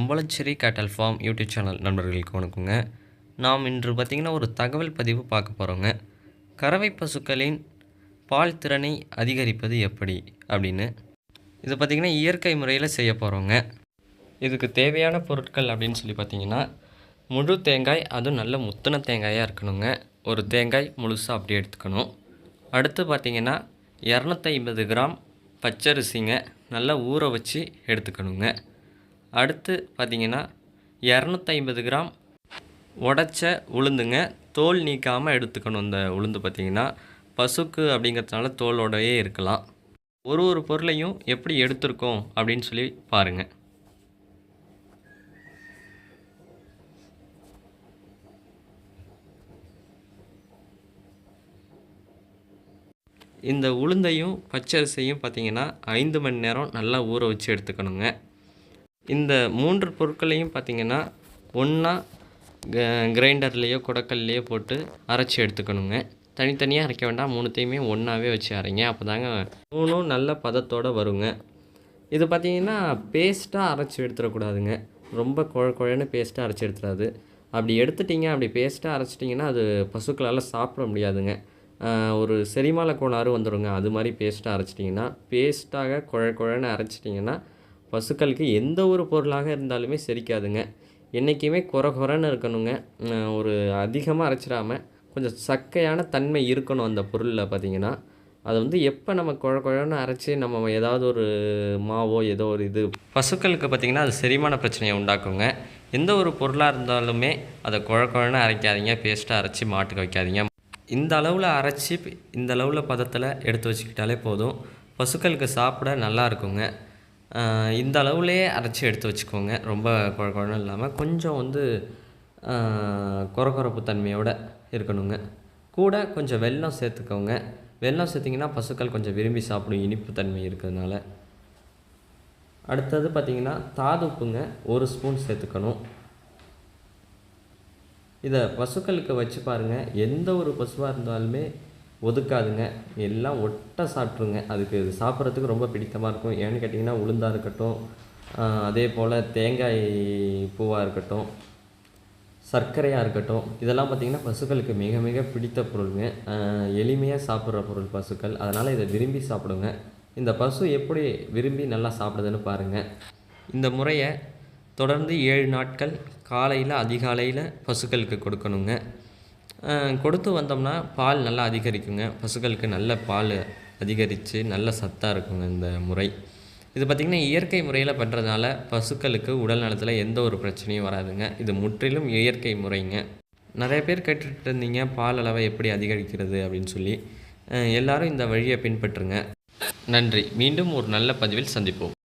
உம்பளச்சேரி கேட்டல் form YouTube channel நண்பர்களுக்கு வணக்கங்க. நாம் இன்று பார்த்திங்கன்னா ஒரு தகவல் பதிவு பார்க்க போகிறோங்க கறவை பசுக்களின் பால் திறனை அதிகரிப்பது எப்படி அப்படின்னு. இது பார்த்திங்கன்னா இயற்கை முறையில் செய்ய போகிறோங்க இதுக்கு தேவையான பொருட்கள் அப்படின்னு சொல்லி பார்த்தீங்கன்னா முழு தேங்காய் அதுவும் நல்ல முத்தின தேங்காயாக இருக்கணுங்க. ஒரு தேங்காய் முழுசாக அப்படி எடுத்துக்கணும். அடுத்து பார்த்திங்கன்னா இரநூத்தி ஐம்பது கிராம் பச்சரிசிங்க நல்லா ஊற வச்சு எடுத்துக்கணுங்க. அடுத்து பார்த்திங்கன்னா இரநூத்தைம்பது கிராம் உடச்ச உளுந்துங்க. தோல் நீக்காமல் எடுத்துக்கணும். இந்த உளுந்து பார்த்திங்கன்னா பசுக்கு அப்படிங்கிறதுனால தோலோடையே இருக்கலாம். ஒரு ஒரு பொருளையும் எப்படி எடுத்திருக்கோம் அப்படின்னு சொல்லி பாருங்கள் இந்த உளுந்தையும் பச்சரிசியும் பார்த்தீங்கன்னா ஐந்து மணி நேரம் நல்லா ஊற வச்சு எடுத்துக்கணுங்க. இந்த மூன்று பொருட்களையும் பார்த்தீங்கன்னா ஒன்றா கிரைண்டர்லேயோ குடக்கல்லையோ போட்டு அரைச்சி எடுத்துக்கணுங்க. தனித்தனியாக அரைக்க வேண்டாம். மூணுத்தையுமே ஒன்றாவே வச்சு அரைங்க. அப்போ தாங்க மூணும் நல்ல பதத்தோடு வருங்க. இது பார்த்தீங்கன்னா பேஸ்ட்டாக அரைச்சி எடுத்துடக்கூடாதுங்க. ரொம்ப குழ குழன்னு பேஸ்ட்டாக அரைச்சி எடுத்துடாது. அப்படி எடுத்துட்டிங்க அப்படி பேஸ்ட்டாக அரைச்சிட்டிங்கன்னா அது பசுக்களால் சாப்பிட முடியாதுங்க. ஒரு செரிமான கோளாறு வந்துடுங்க அது மாதிரி பேஸ்ட்டாக அரைச்சிட்டிங்கன்னா பேஸ்ட்டாக குழ குழன்னு அரைச்சிட்டிங்கன்னா பசுக்களுக்கு எந்த ஒரு பொருளாக இருந்தாலுமே செரிக்காதுங்க. என்றைக்குமே குறை குறைன்னு இருக்கணுங்க. ஒரு அதிகமாக அரைச்சிடாம கொஞ்சம் சக்கையான தன்மை இருக்கணும் அந்த பொருளில் பார்த்தீங்கன்னா அது வந்து எப்போ நம்ம குழ குழன்னு அரைச்சி நம்ம ஏதாவது ஒரு மாவோ ஏதோ ஒரு இது பசுக்களுக்கு பார்த்திங்கன்னா அது செரிமான பிரச்சனையை உண்டாக்குங்க. எந்த ஒரு பொருளாக இருந்தாலுமே அதை குழ குழன்னு அரைக்காதீங்க. பேஸ்ட்டாக அரைச்சி மாட்டுக்கு வைக்காதீங்க. இந்த அளவில் அரைச்சி இந்த அளவில் பதத்தில் எடுத்து வச்சுக்கிட்டாலே போதும். பசுக்களுக்கு சாப்பிட நல்லா இருக்குங்க. இந்த அளவுலேயே அரைச்சி எடுத்து வச்சுக்கோங்க. ரொம்ப குழ குழன்னு இல்லாமல் கொஞ்சம் வந்து ஆஹ் கொரகொரப்பு தன்மையோடு இருக்கணுங்க. கூட கொஞ்சம் வெல்லம் சேர்த்துக்கோங்க. வெல்லம் சேர்த்திங்கன்னா பசுக்கள் கொஞ்சம் விரும்பி சாப்பிடும் இனிப்பு தன்மை இருக்கிறதுனால. அடுத்தது பார்த்திங்கன்னா தாதுப்புங்க ஒரு ஸ்பூன் சேர்த்துக்கணும். இதை பசுக்களுக்கு வச்சு பாருங்கள் எந்த ஒரு பசுவாக இருந்தாலுமே ஒதுக்காதுங்க. எல்லாம் ஒட்ட சாப்பிட்ருங்க அதுக்கு இது சாப்பிட்றதுக்கு ரொம்ப பிடித்தமாக இருக்கும். ஏன்னு கேட்டிங்கன்னா உளுந்தாக இருக்கட்டும் அதே போல் தேங்காய் பூவாக இருக்கட்டும் சர்க்கரையாக இருக்கட்டும் இதெல்லாம் பார்த்திங்கன்னா பசுக்களுக்கு மிக மிக பிடித்த பொருளுங்க. எளிமையாக சாப்பிட்ற பொருள் பசுக்கள். அதனால் இதை விரும்பி சாப்பிடுங்க. இந்த பசு எப்படி விரும்பி நல்லா சாப்பிடுதுன்னு பாருங்கள் இந்த முறையை தொடர்ந்து ஏழு நாட்கள் காலையில் அதிகாலையில் பசுக்களுக்கு கொடுக்கணுங்க. கொடுத்து வந்தோம்னா பால் நல்லா அதிகரிக்குங்க. பசுக்களுக்கு நல்ல பால் அதிகரித்து நல்ல சத்தாக இருக்குங்க இந்த முறை. இது பார்த்திங்கன்னா இயற்கை முறையில் பண்ணுறதுனால பசுக்களுக்கு உடல் நலத்தில் எந்த ஒரு பிரச்சனையும் வராதுங்க. இது முற்றிலும் இயற்கை முறைங்க. நிறைய பேர் கேட்டுட்டு இருந்தீங்க பால் அளவை எப்படி அதிகரிக்கிறது அப்படின்னு சொல்லி. எல்லாரும் இந்த வழியை பின்பற்றுங்க. நன்றி. மீண்டும் ஒரு நல்ல பதிவில் சந்திப்போம்.